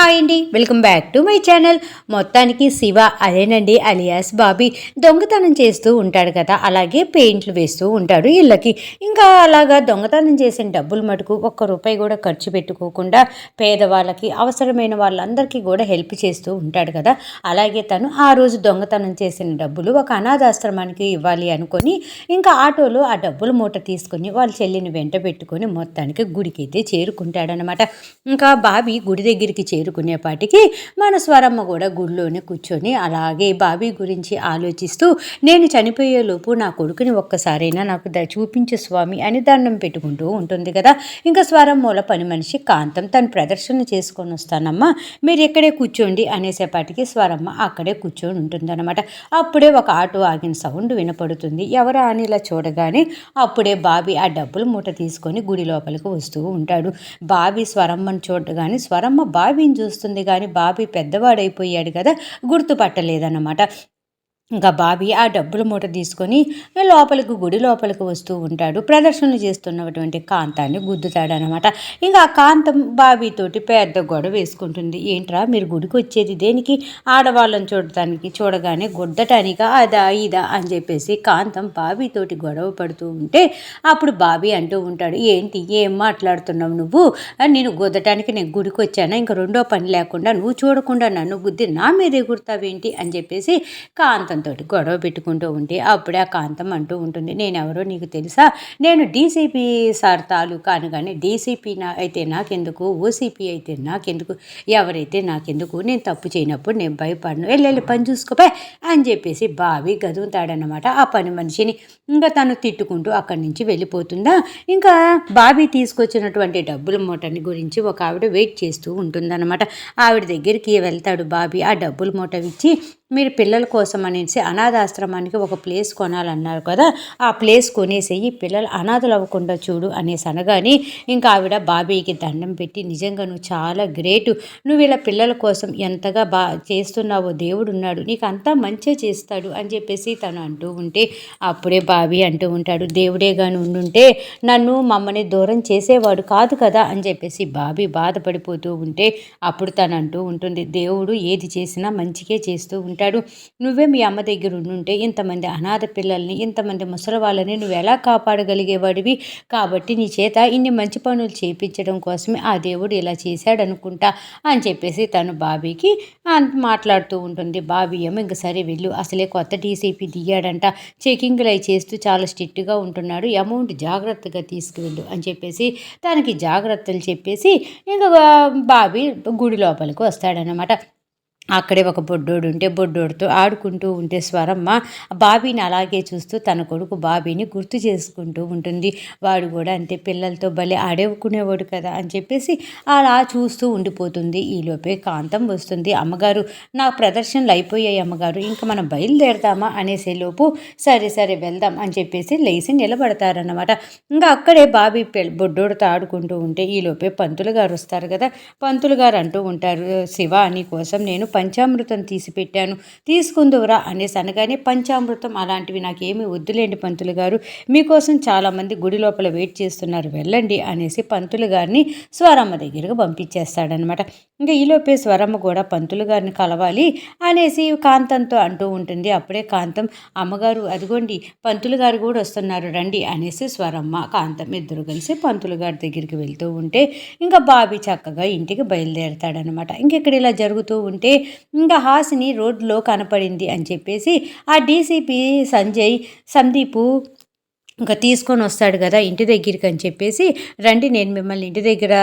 Hi అండి. Welcome back to my channel. మొత్తానికి శివ అదేనండి అలియాస్ బాబీ దొంగతనం చేస్తూ ఉంటాడు కదా. అలాగే పెయింట్లు వేస్తూ ఉంటాడు ఇళ్ళకి. ఇంకా అలాగా దొంగతనం చేసిన డబ్బులు మటుకు ఒక్క రూపాయి కూడా ఖర్చు పెట్టుకోకుండా పేదవాళ్ళకి అవసరమైన వాళ్ళందరికీ కూడా హెల్ప్ చేస్తూ ఉంటాడు కదా. అలాగే తను ఆ రోజు దొంగతనం చేసిన డబ్బులు ఒక అనాథాశ్రమానికి ఇవ్వాలి అనుకొని ఇంకా ఆటోలో ఆ డబ్బులు మూట తీసుకొని వాళ్ళ చెల్లిని వెంట పెట్టుకొని మొత్తానికి గుడికి అయితే చేరుకుంటాడనమాట ఇంకా బాబీ గుడి దగ్గరికి చేరు చేరుకునేపాటికి మన స్వరమ్మ కూడా గుడిలోనే కూర్చొని అలాగే బాబీ గురించి ఆలోచిస్తూ నేను చనిపోయేలోపు నా కొడుకుని ఒక్కసారైనా నాకు ద చూపించు స్వామి అని దండం పెట్టుకుంటూ ఉంటుంది కదా. ఇంకా స్వరమ్మూల పని మనిషి కాంతం తను ప్రదర్శన చేసుకొని వస్తానమ్మా మీరు ఇక్కడే కూర్చోండి అనేసేపాటికి స్వరమ్మ అక్కడే కూర్చొని ఉంటుందన్నమాట. అప్పుడే ఒక ఆటో ఆగిన సౌండ్ వినపడుతుంది. ఎవరా అని ఇలా చూడగానే అప్పుడే బాబీ ఆ డబ్బులు మూట తీసుకొని గుడి లోపలికి వస్తూ ఉంటాడు. బాబీ స్వరమ్మను చూడగానే స్వరమ్మ బాబీని చూస్తుంది కానీ బాబీ పెద్దవాడైపోయాడు కదా గుర్తుపట్టలేదన్నమాట. ఇంకా బాబీ ఆ డబ్బుల మూట తీసుకొని లోపలికి గుడి లోపలికి వస్తూ ఉంటాడు. ప్రదర్శనలు చేస్తున్నటువంటి కాంతాన్ని గుద్దుతాడు అనమాట ఇంకా ఆ కాంతం బాబీతోటి పెద్ద గొడవ వేసుకుంటుంది. ఏంట్రా మీరు గుడికి వచ్చేది దేనికి? ఆడవాళ్ళని చూడటానికి చూడగానే గుద్దటానిక? అదా ఇదా? అని చెప్పేసి కాంతం బాబీతోటి గొడవ పడుతూ ఉంటే అప్పుడు బాబీ అంటూ ఉంటాడు ఏంటి ఏం మాట్లాడుతున్నావు నువ్వు? నేను గుద్దటానికి నేను గుడికి వచ్చాను? ఇంకా రెండో పని లేకుండా నువ్వు చూడకుండా నన్ను గుద్ది నా మీద ఎగురుతావేంటి? అని చెప్పేసి కాంతం తోటి గొడవ పెట్టుకుంటూ ఉంటే అప్పుడే ఆ కాంతం అంటూ ఉంటుంది. నేను ఎవరో నీకు తెలుసా? నేను డీసీపీ సార్ తాలూకా అనగానే డీసీపీ నా అయితే నాకెందుకు? ఓసీపీ అయితే నాకెందుకు? ఎవరైతే నాకెందుకు? నేను తప్పు చేయనప్పుడు నేను భయపడను. వెళ్ళి పని చూసుకోపే అని చెప్పేసి బావి గదువుతాడనమాట ఆ పని మనిషిని. ఇంకా తను తిట్టుకుంటూ అక్కడి నుంచి వెళ్ళిపోతుందా? ఇంకా బాబీ తీసుకొచ్చినటువంటి డబ్బుల మూటని గురించి ఒక ఆవిడ వెయిట్ చేస్తూ ఉంటుందన్నమాట. ఆవిడ దగ్గరికి వెళ్తాడు బాబీ ఆ డబ్బుల మూట ఇచ్చి మీరు పిల్లల కోసం అనేసి అనాథాశ్రమానికి ఒక ప్లేస్ కొనాలన్నారు కదా ఆ ప్లేస్ కొనేసేయి పిల్లలు అనాథలు అవ్వకుండా చూడు అనేసి అనగానే ఇంకా ఆవిడ బాబీకి దండం పెట్టి నిజంగా నువ్వు చాలా గ్రేటు. నువ్వు ఇలా పిల్లల కోసం ఎంతగా బా చేస్తున్నావో దేవుడు ఉన్నాడు. నీకు అంతా మంచిగా చేస్తాడు. అని చెప్పేసి తను అంటూ ఉంటే అప్పుడే బాబీ అంటూ ఉంటాడు దేవుడే కానీ ఉండుంటే నన్ను మమ్మల్ని దూరం చేసేవాడు కాదు కదా. అని చెప్పేసి బాబీ బాధపడిపోతూ ఉంటే అప్పుడు తను అంటూ ఉంటుంది దేవుడు ఏది చేసినా మంచికే చేస్తూ ఉంటాడు. అంటాడు. నువ్వే మీ అమ్మ దగ్గర ఉండుంటే ఇంతమంది అనాథ పిల్లల్ని ఇంతమంది ముసలి వాళ్ళని నువ్వు ఎలా కాపాడగలిగేవాడివి? కాబట్టి నీ చేత ఇన్ని మంచి పనులు చేయించడం కోసమే ఆ దేవుడు ఇలా చేశాడు అనుకుంటా అని చెప్పేసి తను బాబీకి మాట్లాడుతూ ఉంటుంది. బాబీ ఏమో ఇంక సరే వెళ్ళు. అసలే కొత్త డీసీపీ దిగాడంట. చెకింగ్లు అవి చేస్తూ చాలా స్ట్రిక్ట్గా ఉంటున్నాడు. అమౌంట్ జాగ్రత్తగా తీసుకువెళ్ళు అని చెప్పేసి తనకి జాగ్రత్తలు చెప్పేసి ఇంకా బాబీ గుడి లోపలికి వస్తాడనమాట అక్కడే ఒక బొడ్డోడు ఉంటే బొడ్డోడితో ఆడుకుంటూ ఉంటే స్వరమ్మ బాబీని అలాగే చూస్తూ తన కొడుకు బాబీని గుర్తు చేసుకుంటూ ఉంటుంది. వాడు కూడా అంతే పిల్లలతో భలే ఆడేవుకునేవాడు కదా అని చెప్పేసి అలా చూస్తూ ఉండిపోతుంది. ఈలోపే కాంతం వస్తుంది. అమ్మగారు నా ప్రదర్శనలు అయిపోయాయి అమ్మగారు ఇంకా మనం బయలుదేరదామా అనేసేలోపు సరే సరే వెళ్దాం అని చెప్పేసి లేచి నిలబడతారన్నమాట. ఇంకా అక్కడే బాబీ బొడ్డోడితో ఆడుకుంటూ ఉంటే ఈలోపే పంతులు గారు వస్తారు కదా. పంతులు గారు అంటూ ఉంటారు శివ నీ కోసం నేను పంచామృతం తీసి పెట్టాను తీసుకుందువురా అనేసి అనగానే పంచామృతం అలాంటివి నాకేమీ వద్దులేండి పంతులు గారు. మీకోసం చాలామంది గుడి లోపల వెయిట్ చేస్తున్నారు వెళ్ళండి అనేసి పంతులు గారిని స్వరమ్మ దగ్గరకు పంపించేస్తాడనమాట ఇంకా ఈలోపే స్వరమ్మ కూడా పంతులు గారిని కలవాలి అనేసి కాంతంతో అంటూ ఉంటుంది. అప్పుడే కాంతం అమ్మగారు అదిగోండి పంతులు గారు కూడా వస్తున్నారు రండి అనేసి స్వరమ్మ కాంతం ఇద్దరు కలిసి పంతులు గారి దగ్గరికి వెళ్తూ ఉంటే ఇంకా బాబీ చక్కగా ఇంటికి బయలుదేరతాడనమాట ఇంకెక్కడ ఇలా జరుగుతూ ఉంటే ఇంకా హాసిని రోడ్లో కనపడింది అని చెప్పేసి ఆ డీసీపీ సంజయ్ సందీపు ఇంకా తీసుకొని వస్తాడు కదా ఇంటి దగ్గరికి అని చెప్పేసి రండి నేను మిమ్మల్ని ఇంటి దగ్గర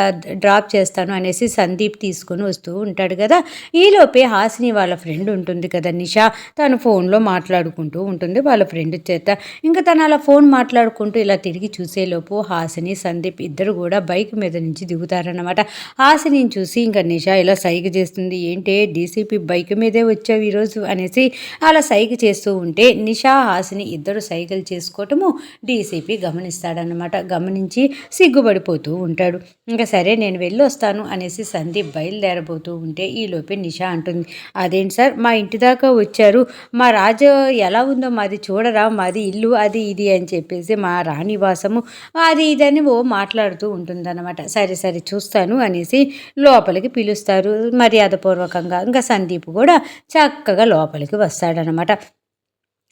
డ్రాప్ చేస్తాను అనేసి సందీప్ తీసుకొని వస్తూ ఉంటాడు కదా. ఈలోపే హాసిని వాళ్ళ ఫ్రెండ్ ఉంటుంది కదా నిషా తను ఫోన్లో మాట్లాడుకుంటూ ఉంటుంది వాళ్ళ ఫ్రెండ్ చేత. ఇంకా తను అలా ఫోన్ మాట్లాడుకుంటూ ఇలా తిరిగి చూసేలోపు హాసిని సందీప్ ఇద్దరు కూడా బైక్ మీద నుంచి దిగుతారనమాట హాసిని చూసి ఇంకా నిషా ఇలా సైగ చేస్తుంది ఏంటి డీసీపీ బైక్ మీదే వచ్చావు ఈరోజు? అనేసి అలా సైగ చేస్తూ ఉంటే నిషా హాసిని ఇద్దరు సైకిల్ చేసుకోవటము డీసీపీ గమనిస్తాడనమాట గమనించి సిగ్గుపడిపోతూ ఉంటాడు. ఇంకా సరే నేను వెళ్ళి వస్తాను అనేసి సందీప్ బయలుదేరబోతూ ఉంటే ఈలోపే నిషా అంటుంది. అదేంటి సార్ మా ఇంటి దాకా వచ్చారు. మా రాజు ఎలా ఉందో మాది చూడరా. మాది ఇల్లు అది ఇది అని చెప్పేసి మా రాణివాసము అది ఇదని ఓ మాట్లాడుతూ ఉంటుందన్నమాట. సరే సరే చూస్తాను అనేసి లోపలికి పిలుస్తారు మర్యాదపూర్వకంగా. ఇంకా సందీప్ కూడా చక్కగా లోపలికి వస్తాడనమాట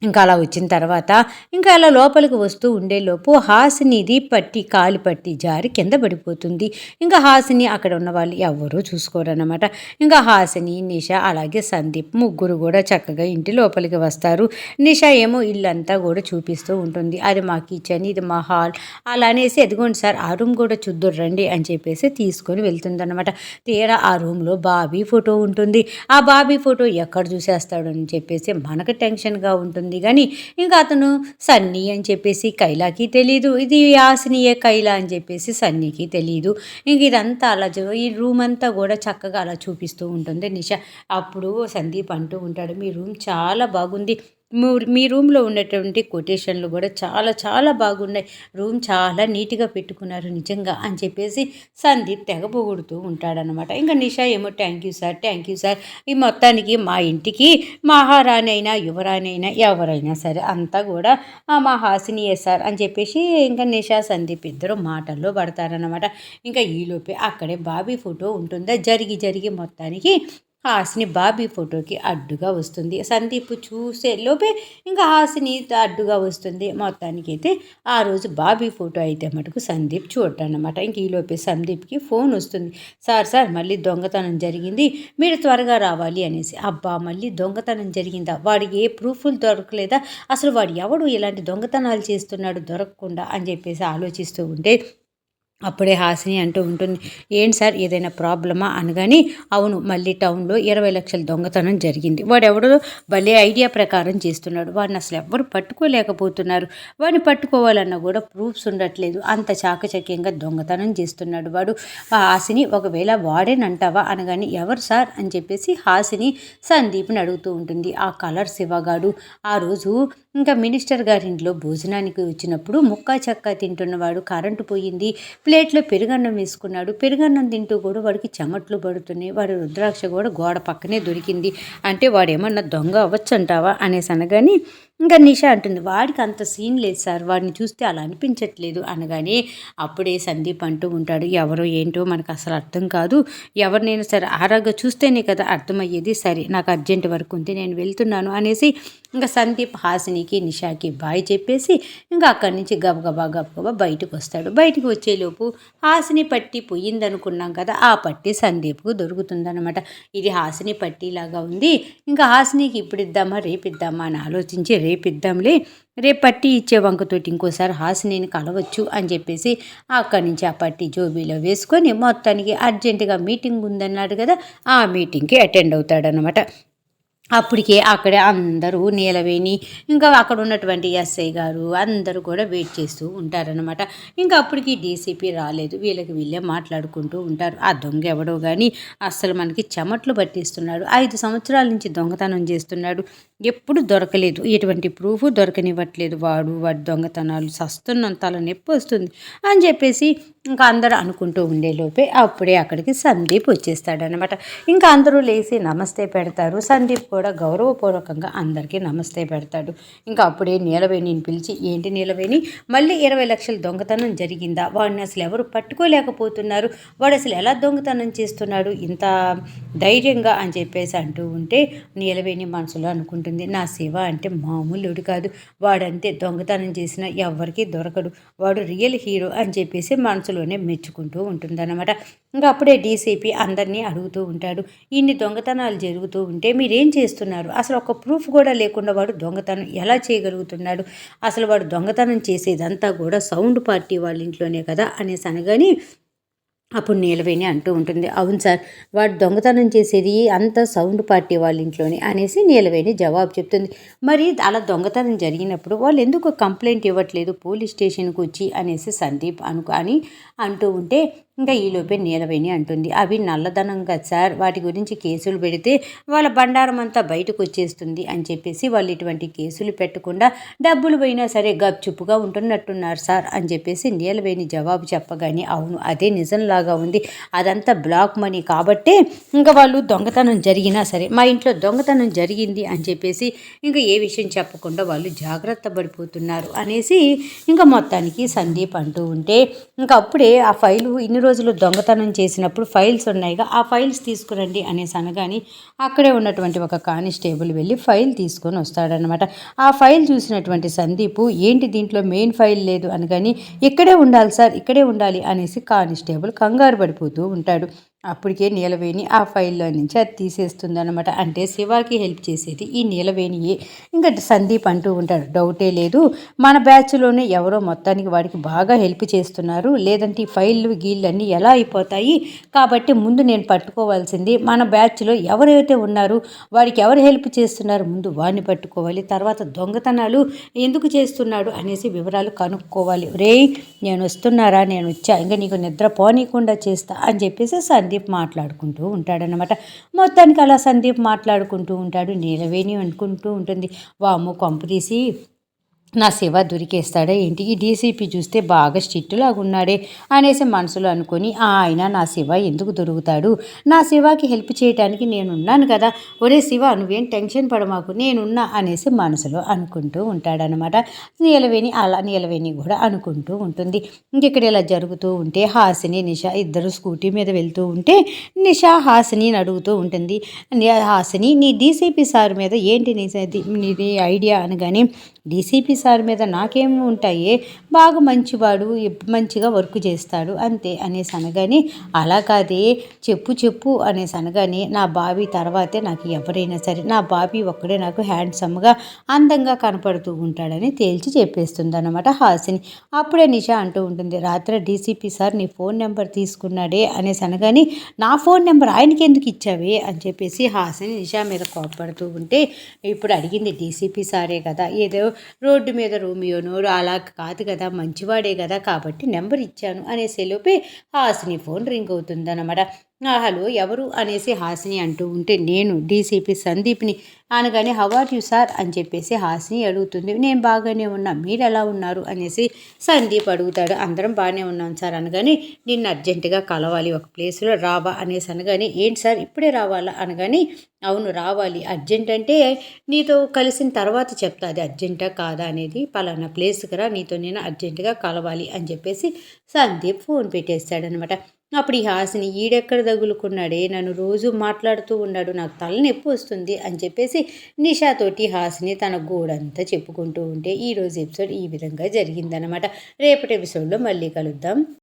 ఇంకా అలా వచ్చిన తర్వాత ఇంకా అలా లోపలికి వస్తూ ఉండేలోపు హాసినిది పట్టి కాలి పట్టి జారి కింద పడిపోతుంది. ఇంకా హాసిని అక్కడ ఉన్న వాళ్ళు ఎవరూ చూసుకోరన్నమాట. ఇంకా హాసిని నిష అలాగే సందీప్ ముగ్గురు కూడా చక్కగా ఇంటి లోపలికి వస్తారు. నిష ఏమో ఇల్లంతా కూడా చూపిస్తూ ఉంటుంది. అది మా కిచెన్ ఇది మా హాల్. అలా అనేసి ఎదుగోండి సార్ ఆ రూమ్ కూడా చూద్దురు రండి అని చెప్పేసి తీసుకొని వెళ్తుందన్నమాట. తీరా ఆ రూమ్లో బాబీ ఫోటో ఉంటుంది. ఆ బాబీ ఫోటో ఎక్కడ చూసేస్తాడు అని చెప్పేసి మనకు టెన్షన్గా ఉంటుంది. కానీ ఇంకా అతను సన్నీ అని చెప్పేసి కైలాకి తెలీదు. ఇది యాసినియే కైలా అని చెప్పేసి సన్నీకి తెలీదు. ఇంక ఇదంతా అలా ఈ రూమ్ అంతా కూడా చక్కగా అలా చూపిస్తూ ఉంటుంది నిష. అప్పుడు సందీప్ అంటూ ఉంటాడు మీ రూమ్ చాలా బాగుంది. మీ- మీ రూమ్లో ఉన్నటువంటి కొటేషన్లు కూడా చాలా చాలా బాగున్నాయి. రూమ్ చాలా నీట్గా పెట్టుకున్నారు నిజంగా అని చెప్పేసి సందీప్ తెగబొగుడుతూ ఉంటాడనమాట ఇంకా నిషా ఏమో thank you sir thank you sir ఈ మొత్తానికి మా ఇంటికి మహారాణి అయినా యువరాణి అయినా ఎవరైనా సరే అంతా కూడా మా హాసినియే సార్ అని చెప్పేసి ఇంకా నిషా సందీప్ ఇద్దరు మాటల్లో పడతారనమాట ఇంకా ఈలోపే అక్కడే బాబీ ఫోటో ఉంటుందా? జరిగి జరిగి మొత్తానికి హాసిని బాబీ ఫోటోకి అడ్డుగా వస్తుంది. సందీప్ చూసే లోపే ఇంకా హాసిని అడ్డుగా వస్తుంది. మొత్తానికి అయితే ఆ రోజు బాబీ ఫోటో అయితే మటుకు సందీప్ చూడటన్నమాట. ఇంక ఈలోపే సందీప్కి ఫోన్ వస్తుంది. సార్ సార్ మళ్ళీ దొంగతనం జరిగింది. మీరు త్వరగా రావాలి అనేసి. అబ్బా మళ్ళీ దొంగతనం జరిగిందా? వాడికి ఏ ప్రూఫ్లు దొరకలేదా? అసలు వాడు ఎవడు? ఇలాంటి దొంగతనాలు చేస్తున్నాడు దొరకకుండా అని చెప్పేసి ఆలోచిస్తూ ఉంటే అప్పుడే హాసిని అంటూ ఉంటుంది ఏంటి సార్ ఏదైనా ప్రాబ్లమా? అనగాని అవును మళ్ళీ టౌన్లో ఇరవై లక్షల దొంగతనం జరిగింది. వాడెవడో భలే ఐడియా ప్రకారం చేస్తున్నాడు. వాడిని అసలు ఎవ్వరు పట్టుకోలేకపోతున్నారు. వాడిని పట్టుకోవాలన్నా కూడా ప్రూఫ్స్ ఉండట్లేదు. అంత చాకచక్యంగా దొంగతనం చేస్తున్నాడు వాడు. ఆ హాసిని ఒకవేళ వాడేనంటావా? అనగాని ఎవరు సార్? అని చెప్పేసి హాసిని సందీప్ని అడుగుతూ ఉంటుంది. ఆ కలర్ శివగాడు. ఆ రోజు ఇంకా మినిస్టర్ గారింట్లో భోజనానికి వచ్చినప్పుడు ముక్కా చక్క తింటున్నవాడు. కరెంటు పోయింది. ప్లేట్లో పెరుగన్నం వేసుకున్నాడు. పెరుగన్నం తింటూ కూడా వాడికి చెమట్లు పడుతున్నాయి. వాడి రుద్రాక్ష కూడా గోడ పక్కనే దొరికింది. అంటే వాడు ఏమన్నా దొంగ అవ్వచ్చు అంటావా అనేసి అనగాని ఇంకా నిషా అంటుంది వాడికి అంత సీన్ లేదు సార్ వాడిని చూస్తే అలా అనిపించట్లేదు. అనగానే అప్పుడే సందీప్ అంటూ ఉంటాడు ఎవరో ఏంటో మనకు అసలు అర్థం కాదు. ఎవరినైనా సరే ఆరాగా చూస్తేనే కదా అర్థమయ్యేది. సరే నాకు అర్జెంట్ వర్క్ ఉంది నేను వెళ్తున్నాను. అనేసి ఇంకా సందీప్ హాసినికి నిషాకి బాయ్ చెప్పేసి ఇంకా అక్కడి నుంచి గబగబా గబగబా బయటకు వస్తాడు. బయటకు వచ్చేలోపు హాసిని పట్టి పోయిందనుకున్నాం కదా ఆ పట్టి సందీప్కు దొరుకుతుందనమాట ఇది హాసిని పట్టిలాగా ఉంది ఇంకా హాసినికి ఇప్పుడు ఇద్దామా రేపు ఇద్దామా అని ఆలోచించి రేపు ఇద్దాంలే రేపు పట్టి ఇచ్చే వంకతోటి ఇంకోసారి హాసినిని కలవచ్చు అని చెప్పేసి అక్కడి నుంచి ఆ పట్టి జోబీలో వేసుకొని మొత్తానికి అర్జెంటుగా మీటింగ్ ఉందన్నాడు కదా ఆ మీటింగ్కి అటెండ్ అవుతాడనమాట అప్పటికే అక్కడే అందరూ నీలవేణి ఇంకా అక్కడ ఉన్నటువంటి ఎస్ఐ గారు అందరూ కూడా వెయిట్ చేస్తూ ఉంటారనమాట ఇంకా అప్పటికి డీసీపీ రాలేదు వీళ్ళకి వీళ్ళే మాట్లాడుకుంటూ ఉంటారు. ఆ దొంగ ఎవడో కానీ అస్సలు మనకి చెమట్లు పట్టిస్తున్నాడు. ఐదు సంవత్సరాల నుంచి దొంగతనం చేస్తున్నాడు. ఎప్పుడు దొరకలేదు. ఎటువంటి ప్రూఫ్ దొరకనివ్వట్లేదు. వాడు వాడి దొంగతనాలు సస్తున్నంత తల నొప్పి వస్తుంది అని చెప్పేసి ఇంకా అందరూ అనుకుంటూ ఉండేలోపే అప్పుడే అక్కడికి సందీప్ వచ్చేస్తాడనమాట ఇంకా అందరూ లేచి నమస్తే పెడతారు. సందీప్ కూడా గౌరవపూర్వకంగా అందరికీ నమస్తే పెడతాడు. ఇంకా అప్పుడే నీలవేణిని పిలిచి ఏంటి నీలవేణి? మళ్ళీ ఇరవై లక్షల దొంగతనం జరిగిందా? వాడిని అసలు ఎవరు పట్టుకోలేకపోతున్నారు? వాడు అసలు ఎలా దొంగతనం చేస్తున్నాడు? ఇంత ధైర్యంగా అని చెప్పేసి అంటూ ఉంటే నీలవేణి మనసులో అనుకుంటుంది. నా శివ అంటే మామూలుడు కాదు. వాడంతే దొంగతనం చేసినా ఎవరికి దొరకడు. వాడు రియల్ హీరో అని చెప్పేసి మనసులోనే మెచ్చుకుంటూ ఉంటుందన్నమాట. ఇంకా అప్పుడే డీసీపీ అందరినీ అడుగుతూ ఉంటాడు. ఇన్ని దొంగతనాలు జరుగుతూ ఉంటే మీరేం చేస్తున్నారు? అసలు ఒక ప్రూఫ్ కూడా లేకుండా వాడు దొంగతనం ఎలా చేయగలుగుతున్నాడు? అసలు వాడు దొంగతనం చేసేదంతా కూడా సౌండ్ పార్టీ వాళ్ళ ఇంట్లోనే కదా అనేసి అనగాని అప్పుడు నీలవేణి అంటూ ఉంటుంది అవును సార్ వాడు దొంగతనం చేసేది అంత సౌండ్ పార్టీ వాళ్ళ ఇంట్లోనే అనేసి నీలవేణి జవాబు చెప్తుంది. మరి అలా దొంగతనం జరిగినప్పుడు వాళ్ళు ఎందుకు కంప్లైంట్ ఇవ్వట్లేదు పోలీస్ స్టేషన్కి వచ్చి అనేసి సందీప్ అనుకు అని అంటూ ఉంటే ఇంకా ఈలోపే నీలవేణి అంటుంది. అవి నల్లధనం కదా సార్. వాటి గురించి కేసులు పెడితే వాళ్ళ బండారం అంతా బయటకు వచ్చేస్తుంది అని చెప్పేసి వాళ్ళు ఇటువంటి కేసులు పెట్టకుండా డబ్బులు పోయినా సరే గప్చుప్పుగా ఉంటున్నట్టున్నారు సార్ అని చెప్పేసి నీలవేణి జవాబు చెప్పగానే అవును అదే నిజంలాగా ఉంది. అదంతా బ్లాక్ మనీ కాబట్టే ఇంకా వాళ్ళు దొంగతనం జరిగినా సరే మా ఇంట్లో దొంగతనం జరిగింది అని చెప్పేసి ఇంకా ఏ విషయం చెప్పకుండా వాళ్ళు జాగ్రత్త పడిపోతున్నారు అనేసి ఇంకా మొత్తానికి సందీప్ అంటూ ఉంటే ఇంకా అప్పుడే ఆ ఫైలు ఇన్ని రోజులు దొంగతనం చేసినప్పుడు ఫైల్స్ ఉన్నాయిగా ఆ ఫైల్స్ తీసుకురండి అనేసి అనగాని అక్కడే ఉన్నటువంటి ఒక కానిస్టేబుల్ వెళ్ళి ఫైల్ తీసుకొని వస్తాడనమాట ఆ ఫైల్ చూసినటువంటి సందీపు ఏంటి దీంట్లో మెయిన్ ఫైల్ లేదు? అనగాని ఇక్కడే ఉండాలి సార్ ఇక్కడే ఉండాలి అనేసి కానిస్టేబుల్ కంగారు పడిపోతూ ఉంటాడు. అప్పటికే నీలవేణి ఆ ఫైల్లో నుంచి అది తీసేస్తుంది అనమాట అంటే శివాకి హెల్ప్ చేసేది ఈ నీలవేణియే. ఇంకా సందీప్ అంటూ ఉంటాడు డౌటే లేదు. మన బ్యాచ్లోనే ఎవరో మొత్తానికి వాడికి బాగా హెల్ప్ చేస్తున్నారు. లేదంటే ఈ ఫైళ్ళు గీళ్ళు అన్నీ ఎలా అయిపోతాయి? కాబట్టి ముందు నేను పట్టుకోవాల్సింది మన బ్యాచ్లో ఎవరైతే ఉన్నారో వాడికి ఎవరు హెల్ప్ చేస్తున్నారు ముందు వాడిని పట్టుకోవాలి. తర్వాత దొంగతనాలు ఎందుకు చేస్తున్నాడు అనేసి వివరాలు కనుక్కోవాలి. రే నేను వస్తున్నారా? నేను వచ్చా. ఇంకా నీకు నిద్ర పోనీయకుండా చేస్తా అని చెప్పేసి సందీప్ సందీప్ మాట్లాడుకుంటూ ఉంటాడనమాట మొత్తానికి అలా సందీప్ మాట్లాడుకుంటూ ఉంటాడు నీలవేణి అనుకుంటూ ఉంటుంది. వాము కొంప తీసి నా శివ దొరికేస్తాడా ఏంటి? ఈ డీసీపీ చూస్తే బాగా స్ట్రిక్ట్ ఉన్నాడే అనేసి మనసులో అనుకొని ఆయన నా శివ ఎందుకు దొరుకుతాడు? నా శివకి హెల్ప్ చేయడానికి నేనున్నాను కదా. ఒరే శివ నువ్వేం టెన్షన్ పడమాకు నేనున్నా అనేసి మనసులో అనుకుంటూ ఉంటాడనమాట. నీలవేణి అలా నీలవేణి కూడా అనుకుంటూ ఉంటుంది. ఇంకెక్కడ ఇలా జరుగుతూ ఉంటే హాసిని నిషా ఇద్దరు స్కూటీ మీద వెళ్తూ ఉంటే నిషా హాసిని అడుగుతూ ఉంటుంది. హాసిని నీ డీసీపీ సార్ మీద ఏంటి నీ ఐడియా అనగానే డీసీపీ సార్ మీద నాకేమి ఉంటాయి? బాగా మంచివాడు మంచిగా వర్క్ చేస్తాడు అంతే అనేసి అనగానే అలా కాదే చెప్పు చెప్పు అనేసి అనగానే నా బావి తర్వాతే నాకు ఎవరైనా సరే నా బాబీ ఒక్కడే నాకు హ్యాండ్సమ్గా అందంగా కనపడుతూ ఉంటాడని తేల్చి చెప్పేస్తుంది అనమాట హాసిని. అప్పుడే నిషా అంటూ ఉంటుంది రాత్రి డీసీపీ సార్ నీ ఫోన్ నెంబర్ తీసుకున్నాడే? అనేసి అనగానే నా ఫోన్ నెంబర్ ఆయనకి ఎందుకు ఇచ్చావే? అని చెప్పేసి హాసిని నిషా మీద కోపడుతూ ఉంటే ఇప్పుడు అడిగింది డీసీపీ సారే కదా ఏదో రోడ్డు మీద రోమియోను అలా కాదు కదా మంచివాడే కదా కాబట్టి నెంబర్ ఇచ్చాను అనేసేలోపే హాసిని ఫోన్ రింగ్ అవుతుందన్నమాట. హలో ఎవరు అనేసి హాసిని అంటూ ఉంటే నేను డీసీపీ సందీప్ని. అనగానే హవార్ యు సార్? అని చెప్పేసి హాసిని అడుగుతుంది. నేను బాగానే ఉన్నా మీరు ఎలా ఉన్నారు? అనేసి సందీప్ అడుగుతాడు. అందరం బాగానే ఉన్నాం సార్. అనగానే నిన్ను అర్జెంటుగా కలవాలి ఒక ప్లేస్లో రావా? అనేసి అనగానే ఏంటి సార్? ఇప్పుడే రావాలా? అనగానే అవును రావాలి. అర్జెంట్ అంటే నీతో కలిసిన తర్వాత చెప్తా. అది అర్జెంటా కాదా అనేది పలానా ప్లేస్కి రా నీతో నేను అర్జెంటుగా కలవాలి అని చెప్పేసి సందీప్ ఫోన్ పెట్టేస్తాడనమాట. అప్పుడు ఈ హాసిని ఈడెక్కడ తగులుకున్నాడే? నన్ను రోజు మాట్లాడుతూ ఉన్నాడు. నాకు తలనొప్పి వస్తుంది అని చెప్పేసి నిషాతోటి హాసిని తన గోడంతా చెప్పుకుంటూ ఉంటే ఈరోజు ఎపిసోడ్ ఈ విధంగా జరిగిందనమాట రేపటి ఎపిసోడ్లో మళ్ళీ కలుద్దాం.